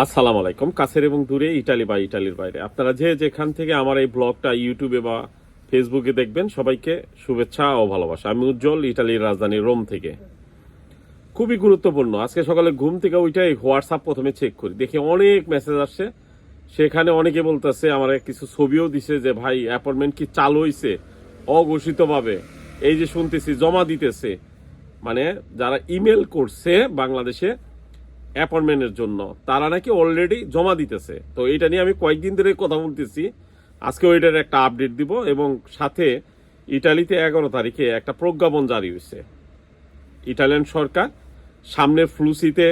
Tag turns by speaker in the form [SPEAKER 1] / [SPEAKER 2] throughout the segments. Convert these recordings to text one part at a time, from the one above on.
[SPEAKER 1] আসসালামু আলাইকুম। কাছের এবং দূরে, ইটালি বা ইটালির বাইরে। আপনারা যে যেখান থেকে আমার এই ব্লগটা ইউটিউবে বা ফেসবুকে দেখবেন, সবাইকে শুভেচ্ছা ও ভালোবাসা। আমি উজ্জ্বল, ইটালির রাজধানী রোম থেকে। খুবই গুরুত্বপূর্ণ। আজকে সকালে ঘুম থেকে ওইটাই হোয়াটসঅ্যাপ প্রথমে চেক করি। দেখি অনেক মেসেজ আসছে। সেখানে অনেকে বলতেছে, আমার কিছু ছবিও দিছে যে, ভাই অ্যাপয়েন্টমেন্ট কি চালু হয়েছে অঘোষিতভাবে। এই যে শুনতেছি, জমা দিতেছে। মানে যারা ইমেল করছে বাংলাদেশে অ্যাপয়েন্টমেন্টের জন্য। তারা নাকি অলরেডি জমা দিতেছে। তো এটা নিয়ে আমি কয়েকদিন ধরে কথা বলতেছি। আজকে ওইটার একটা আপডেট দিব এবং সাথে ইটালিতে এগারো তারিখে একটা প্রজ্ঞাপন জারি হয়েছে। ইটালিয়ান সরকার সামনের ফ্লুসিতে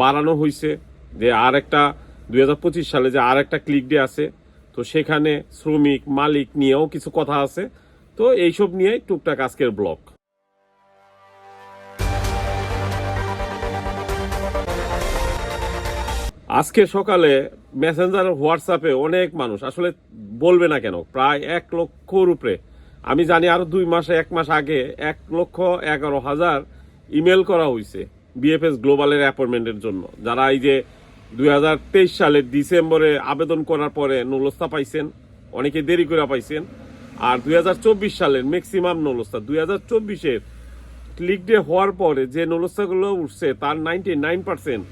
[SPEAKER 1] বাড়ানো হয়েছে। যে আর একটা দু হাজার পঁচিশ সালে যে আর একটা ক্লিক ডে আছে, তো সেখানে শ্রমিক, মালিক নিয়েও কিছু কথা আছে। তো এইসব নিয়ে টুকটাক আজকের ব্লগ। আজকে সকালে মেসেঞ্জার হোয়াটসঅ্যাপে অনেক মানুষ, আসলে বলবে না কেন, প্রায় এক লক্ষর উপরে। আমি জানি আরও দুই মাসে, এক মাস আগে এক লক্ষ এগারো হাজার ইমেল করা হয়েছে বিএফএস গ্লোবালের অ্যাপয়েন্টমেন্টের জন্য। যারা এই যে দুই হাজার তেইশ সালের ডিসেম্বরে আবেদন করার পরে নুলস্তা পাইছেন, অনেকে দেরি করে পাইছেন। আর দুই হাজার চব্বিশ সালের ম্যাক্সিমাম নুলস্তা দুই হাজার চব্বিশের ক্লিক ডে হওয়ার পরে যে নুলস্তাগুলো উঠছে, তার নাইনটি নাইন পার্সেন্ট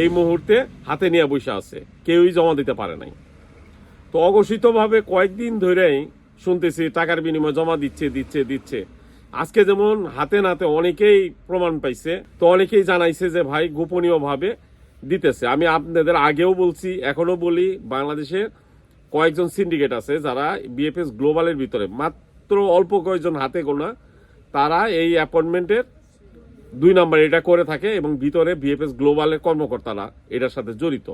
[SPEAKER 1] এই মুহূর্তে হাতে নিয়ে বসে আছে। কেউই জমা দিতে পারে নাই। তো অঘোষিতভাবে কয়েকদিন ধরেই শুনতেছি, টাকার বিনিময়ে জমা দিচ্ছে দিচ্ছে দিচ্ছে। আজকে যেমন হাতে নাতে অনেকেই প্রমাণ পাইছে, তো অনেকেই জানাইছে যে, ভাই, গোপনীয়ভাবে দিতেছে। আমি আপনাদের আগেও বলছি এখনও বলি বাংলাদেশে কয়েকজন সিন্ডিকেট আছে যারা বিএফএস গ্লোবালের ভিতরে, মাত্র অল্প কয়েকজন হাতে গোনা, তারা এই অ্যাপয়েন্টমেন্টের দুই নম্বর এটা করে থাকে এবং ভিতরে বিএফএস গ্লোবালের কর্মকর্তারা এটার সাথে জড়িত।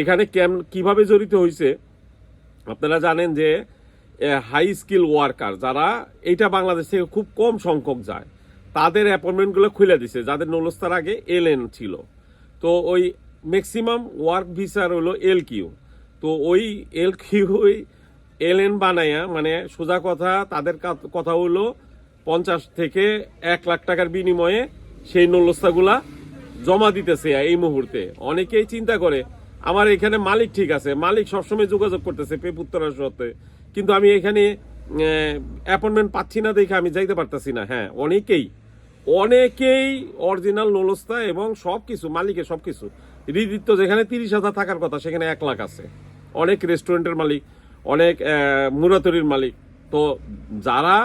[SPEAKER 1] এখানে কেম, কীভাবে জড়িত হয়েছে আপনারা জানেন যে হাই স্কিল ওয়ার্কার যারা এটা বাংলাদেশ থেকে খুব কম সংখ্যক যায়, তাদের অ্যাপয়েন্টমেন্টগুলো খুলে দিছে, যাদের নলস্তার আগে এল এন ছিল। তো ওই ম্যাক্সিমাম ওয়ার্ক ভিসার হলো এল কিউ তো ওই এল কিউ এল এন বানায়া মানে সোজা কথা, তাদের কথা হলো পঞ্চাশ থেকে এক লাখ টাকার বিনিময়ে সেই নলস্তাগুলা জমা দিতেছে এই মুহূর্তে। অনেকেই চিন্তা করে, আমার এখানে মালিক ঠিক আছে, মালিক সবসময় যোগাযোগ করতেছে পেপুত্তরার সাথে কিন্তু আমি এখানে অ্যাপয়েন্টমেন্ট পাচ্ছি না দেখে আমি যাইতে পারতেছি না। হ্যাঁ অনেকেই অনেকেই অরিজিনাল নলস্তা এবং সব কিছু মালিকের সব কিছু হৃদিত্ব যেখানে তিরিশ হাজার থাকার কথা, সেখানে এক লাখ আছে। অনেক রেস্টুরেন্টের মালিক, অনেক মুরাতরির মালিক। তো যারা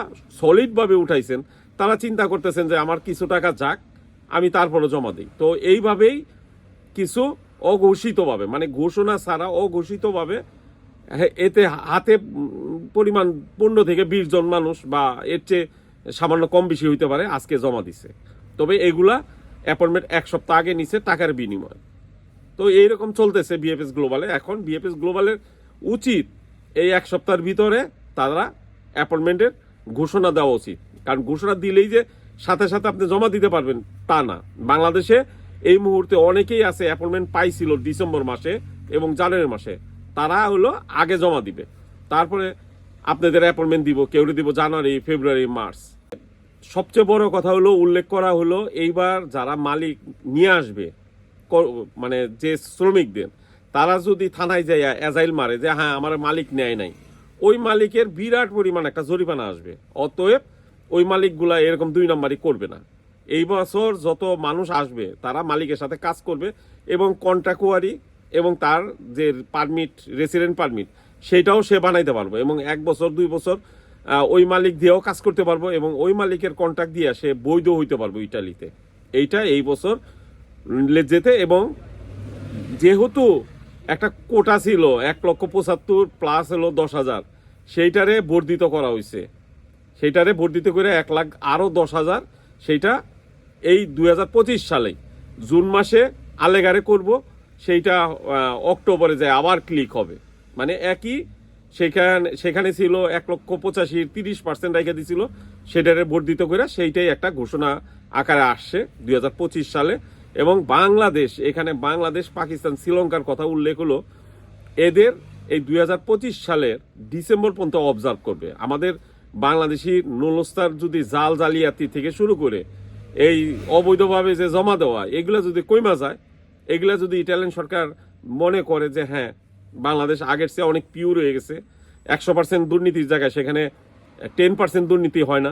[SPEAKER 1] সলিডভাবে উঠাইছেন, তারা চিন্তা করতেছেন যে আমার কিছু টাকা যাক আমি তারপরে জমা দিই। তো এইভাবেই কিছু অঘোষিতভাবে মানে ঘোষণা ছাড়া অঘোষিতভাবে এতে হাতে পরিমাণ পনেরো থেকে বিশ জন মানুষ বা এর চেয়ে সামান্য কম বেশি হইতে পারে আজকে জমা দিছে। তবে এগুলা অ্যাপয়েন্টমেন্ট এক সপ্তাহ আগে নিছে টাকার বিনিময়। তো এইরকম চলতেছে বিএফএস গ্লোবালে এখন বিএফএস গ্লোবালের উচিত এই এক সপ্তাহের ভিতরে তারা অ্যাপয়েন্টমেন্টের ঘোষণা দেওয়া উচিত। কারণ ঘোষণা দিলেই যে সাথে সাথে আপনি জমা দিতে পারবেন, তা না। বাংলাদেশে এই মুহূর্তে অনেকেই আছে অ্যাপয়েন্টমেন্ট পাইছিল ডিসেম্বর মাসে এবং জানুয়ারি মাসে। তারা হলো আগে জমা দিবে। তারপরে আপনাদের অ্যাপয়েন্টমেন্ট দিব, কেউ দিব জানুয়ারি, ফেব্রুয়ারি, মার্চ। সবচেয়ে বড় কথা হলো, উল্লেখ করা হলো, এইবার যারা মালিক নিয়ে আসবে মানে যে শ্রমিকদের, তারা যদি থানায় যায় অ্যাজাইল মারে যে হ্যাঁ আমার মালিক নেয় নাই। ওই মালিকের বিরাট পরিমাণ একটা জরিমানা আসবে। অতএব ওই মালিকগুলা এরকম দুই নাম্বারই করবে না। এই বছর যত মানুষ আসবে, তারা মালিকের সাথে কাজ করবে এবং কন্ট্রাক্টুয়ারি এবং তার যে পারমিট রেসিডেন্ট পারমিট সেটাও সে বানাইতে পারব এবং এক বছর, দুই বছর ওই মালিক দিয়েও কাজ করতে পারব এবং ওই মালিকের কন্ট্রাক্ট দিয়ে সে বৈধ হইতে পারব ইটালিতে। এইটা এই বছর যেতে এবং যেহেতু একটা কোটা ছিল এক লক্ষ পঁচাত্তর প্লাস হলো দশ হাজার, সেইটারে বর্ধিত করা হয়েছে সেইটারে বর্ধিত করে এক লাখ আরও দশ হাজার, সেইটা এই দুই সালে জুন মাসে আলেগারে করব, সেইটা অক্টোবরে যায় আবার ক্লিক হবে। মানে একই সেখানে সেখানে ছিল এক লক্ষ পঁচাশি, তিরিশ পার্সেন্ট রেখে দিছিল, সেটারে বর্ধিত করে সেইটাই একটা ঘোষণা আকারে আসছে দু হাজার পঁচিশ সালে। এবং বাংলাদেশ, এখানে বাংলাদেশ, পাকিস্তান, শ্রীলঙ্কার কথা উল্লেখ হলো, এদের এই দুই হাজার পঁচিশ সালের ডিসেম্বর পর্যন্ত অবজার্ভ করবে। আমাদের বাংলাদেশি নলস্তার যদি জাল জালিয়াতি থেকে শুরু করে, এই অবৈধভাবে যে জমা দেওয়া, এগুলা যদি কইমা যায়, এগুলা যদি ইটালিয়ান সরকার মনে করে যে হ্যাঁ বাংলাদেশ আগের চেয়ে অনেক পিওর হয়ে গেছে, একশো পার্সেন্ট দুর্নীতির জায়গায়, সেখানে টেন পার্সেন্ট দুর্নীতি হয় না,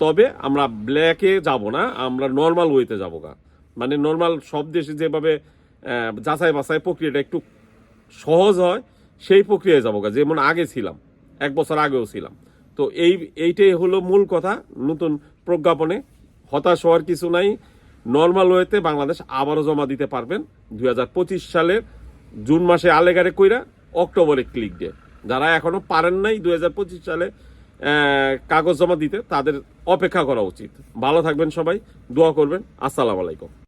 [SPEAKER 1] তবে আমরা ব্ল্যাকে যাব না, আমরা নর্মাল ওয়েতে যাব গা। মানে নর্মাল সব দেশে যেভাবে যাচাই বাছাই প্রক্রিয়াটা একটু সহজ হয়, সেই প্রক্রিয়ায় যাব যেমন আগে ছিলাম, এক বছর আগেও ছিলাম। তো এই, এইটাই হলো মূল কথা নতুন প্রজ্ঞাপনে। হতাশ হওয়ার কিছু নাই। নর্মাল ওয়েতে বাংলাদেশ আবারও জমা দিতে পারবেন। দু হাজার পঁচিশ সালের জুন মাসে আলেগারে কইরা অক্টোবরে ক্লিক দিয়ে যারা এখনও পারেন নাই দুই হাজার পঁচিশ সালে কাগজ জমা দিতে, তাদের অপেক্ষা করা উচিত। ভালো থাকবেন সবাই, দোয়া করবেন। আসসালামু আলাইকুম।